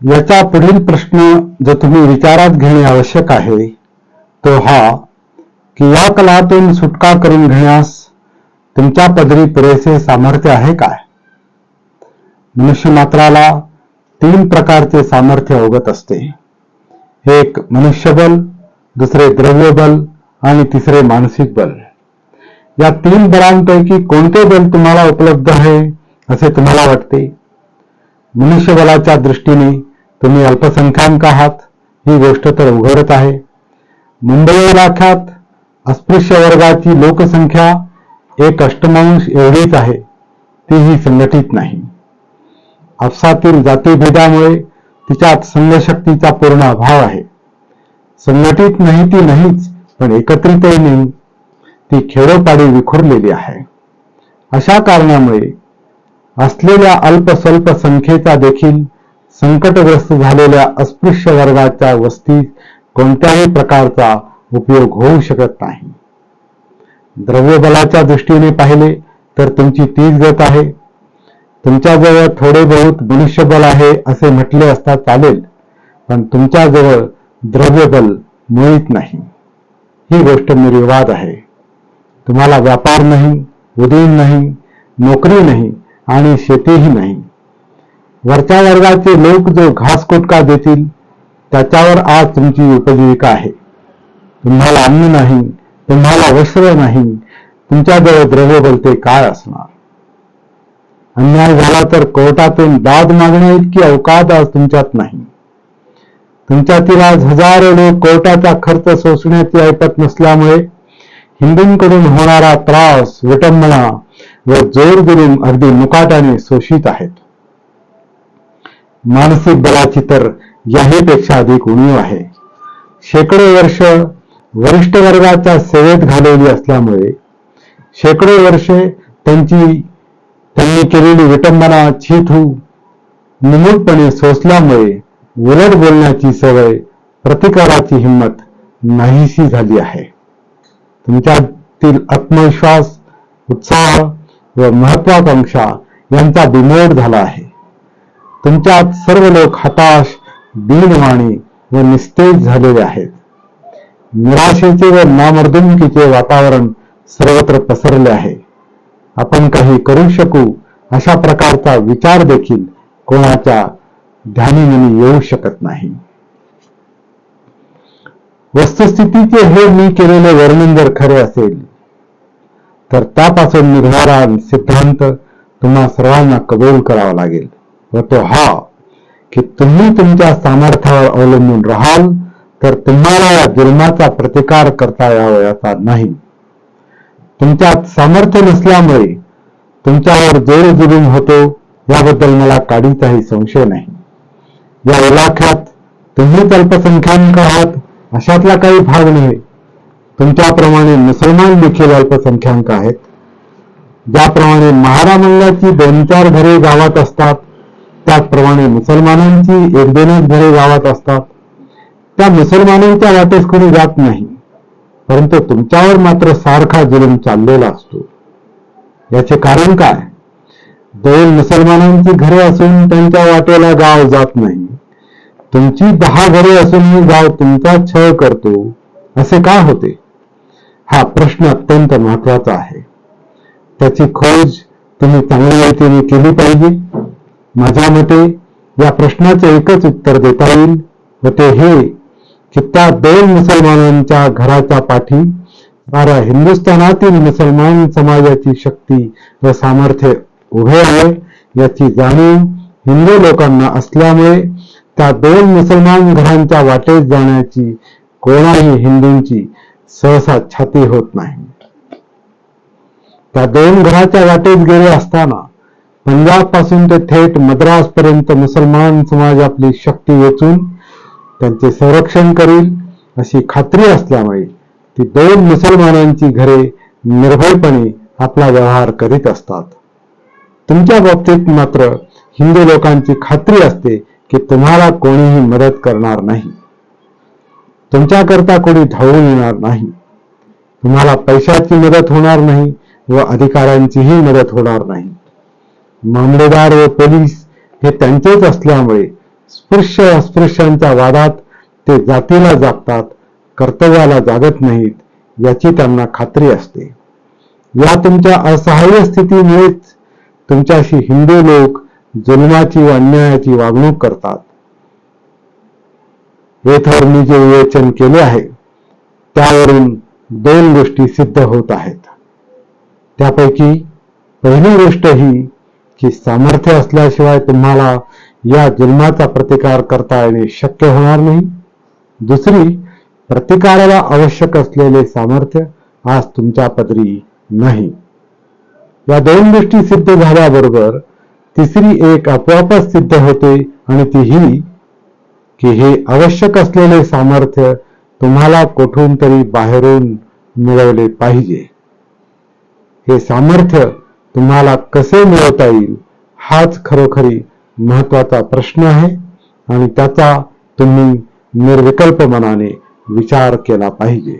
याचा पुढील प्रश्न जो तुम्ही विचारात घेणे आवश्यक आहे तो हा की या कलातून सुटका करून घेण्यास तुमच्या पदरी पुरेसे सामर्थ्य आहे काय? मनुष्य मात्राला तीन प्रकारचे सामर्थ्य अवगत असते. एक मनुष्यबल दुसरे द्रव्यबल आणि तिसरे मानसिक बल. या तीन बलांपैकी कोणते बल तुम्हाला उपलब्ध आहे असे तुम्हाला वाटते? मनुष्यबलाच्या दृष्टीने तुम्ही अल्पसंख्याक आहात ही गोष्ट तर उघडत आहे. मुंबई इलाख्यात अस्पृश्य वर्गाची लोकसंख्या एक अष्टमांश एवढीच आहे तीही संघटित नाही. आपसातील जातीभेदामुळे तिच्यात संघशक्तीचा पूर्ण अभाव आहे. संघटित नाही ती नाहीच पण एकत्रितही नाही. ती खेडोपाडी विखुरलेली आहे. अशा कारणामुळे असलेल्या अल्पस्वल्प संख्येचा देखील संकटग्रस्त झालेल्या अस्पृश्य वर्गाच्या वस्तीत कोणत्याही प्रकारचा उपयोग होऊ शकत नाही. द्रव्यबलाच्या दृष्टीने पाहिले तर तुमची तीच गत आहे. तुमच्याजवळ थोडे बहुत मनुष्यबल आहे असे म्हटले असता चालेल पण तुमच्याजवळ द्रव्यबल मुळीत नाही. ही गोष्ट निर्विवाद आहे. तुम्हाला व्यापार नाही उदयन नाही नोकरी नाही आणि शेतीही नाही. वरच्या वर्गाचे लोक जो घासकोटका देतील त्याच्यावर आज तुमची उपजीविका आहे. तुम्हाला अन्न नाही तुम्हाला वस्त्र नाही तुमच्याजवळ द्रव्य बोलते काय असणार? अन्याय झाला तर कोर्टातून दाद मागण्या इतकी अवकात आज तुमच्यात नाही. तुमच्यातील आज हजारो लोक कोर्टाचा खर्च सोसण्याची ऐकत नसल्यामुळे हिंदूंकडून होणारा त्रास विटंबना व जोर जुलूम अगदी मुकाट्याने शोषित आहेत. मानसिक बलाची तर याहीपेक्षा अधिक उणीव आहे. शेकडो वर्ष वरिष्ठ वर्गाच्या सेवेत घालवली असल्यामुळे शेकडो वर्षे त्यांची त्यांनी केलेली विटंबना छिथू निमूटपणे सोसल्यामुळे उलट बोलण्याची सवय प्रतिकाराची हिंमत नाहीशी झाली आहे. तुमच्यातील आत्मविश्वास उत्साह व महत्वाकांक्षा यांचा बिमोड झाला आहे. तुमच्यात सर्व लोक हताश दीनवाणी व निस्तेज झालेले आहेत. निराशेचे व नामर्दुमकीचे वातावरण सर्वत्र पसरले आहे. आपण काही करू शकू अशा प्रकारचा विचार देखील कोणाच्या ध्यानीमनी येऊ शकत नाही. वस्तुस्थितीचे हे मी केलेले वर्णन जर खरे असेल तर त्यापासून निघणारा सिद्धांत तुम्हा सर्वांना कबूल करावा लागेल. व तो हा की तुम्ही तुमच्या सामर्थ्यावर अवलंबून राहाल तर तुम्हाला या जुलमाचा प्रतिकार करता यावयाचा नाही. तुमच्यात सामर्थ्य नसल्यामुळे तुमच्यावर जोर जुलूम होतो याबद्दल मला काडीचाही संशय नाही. या इलाख्यात तुम्हीच अल्पसंख्याक आहात अशातला काही भाग नव्हे. तुमच्याप्रमाणे मुसलमान देखील अल्पसंख्याक आहेत. ज्याप्रमाणे महारामंगाची दोन चार घरे गावात असतात त्याचप्रमाणे मुसलमानांची एक दोनच घरे गावात असतात. त्या मुसलमानांच्या वाटेस कोणी जात नाही. परंतु तुमच्यावर मात्र सारखा जुलूम चाललेला असतो. याचे कारण काय? दोन मुसलमानांची घरे असून त्यांच्या वाटेला गाव जात नाही. तुमची दहा घरे असूनही गाव तुमचा छळ करतो. असे का होते? हा प्रश्न अत्यंत महत्त्वाचा आहे. त्याची खोज तुम्ही चांगल्या रीतीने केली पाहिजे. माझ्या मते या प्रश्नाचे एकच उत्तर देता येईल व ते हे की त्या दोन मुसलमानांच्या घराच्या पाठी साऱ्या हिंदुस्थानातील मुसलमान समाजाची शक्ती व सामर्थ्य उभे आहे याची जाणीव हिंदू लोकांना असल्यामुळे त्या दोन मुसलमान घरांच्या वाटेत जाण्याची कोणाही हिंदूंची सहसा छाती होत नाही. त्या दोन घराच्या वाटेत गेले असताना पंजाबपासून ते थेट मद्रास पर्यंत मुसलमान समाज आपली शक्ती वेचून त्यांचे संरक्षण करील अशी खात्री असल्यामुळे ती दोन मुसलमानांची घरे निर्भयपणे आपला व्यवहार करीत असतात. तुमच्या बाबतीत मात्र हिंदू लोकांची खात्री असते की तुम्हाला कोणीही मदत करणार नाही. तुमच्याकरता कोणी धावून येणार नाही. तुम्हाला पैशाची मदत होणार नाही व अधिकाऱ्यांचीही मदत होणार नाही. मामलेदार व पोलीस हे त्यांचेच असल्यामुळे स्पृश्य अस्पृश्यांच्या वादात ते जातीला जागतात कर्तव्याला जागत नाहीत याची त्यांना खात्री असते. या तुमच्या असहाय्य स्थितीमुळेच तुमच्याशी हिंदू लोक जुलमाची व अन्यायाची वागणूक करतात. येथवर मी जे विवेचन केले आहे त्यावरून दोन गोष्टी सिद्ध होत आहेत. त्यापैकी पहिली गोष्ट ही की सामर्थ्य असल्याशिवाय तुम्हाला या जन्माचा प्रतिकार करता येणे शक्य होणार नाही. दुसरी प्रतिकाराला आवश्यक असलेले सामर्थ्य आज तुमच्या पदरी नाही. या दोन गोष्टी सिद्ध झाल्याबरोबर तिसरी एक आपोआपच सिद्ध होते आणि ती ही की हे आवश्यक असलेले सामर्थ्य तुम्हाला कुठून तरी बाहेरून मिळवले पाहिजे. हे सामर्थ्य तुम्हाला कसे मिळवता येईल हाच खरोखरी महत्त्वाचा प्रश्न आहे आणि त्याचा तुम्ही निर्विकल्प मनाने विचार केला पाहिजे.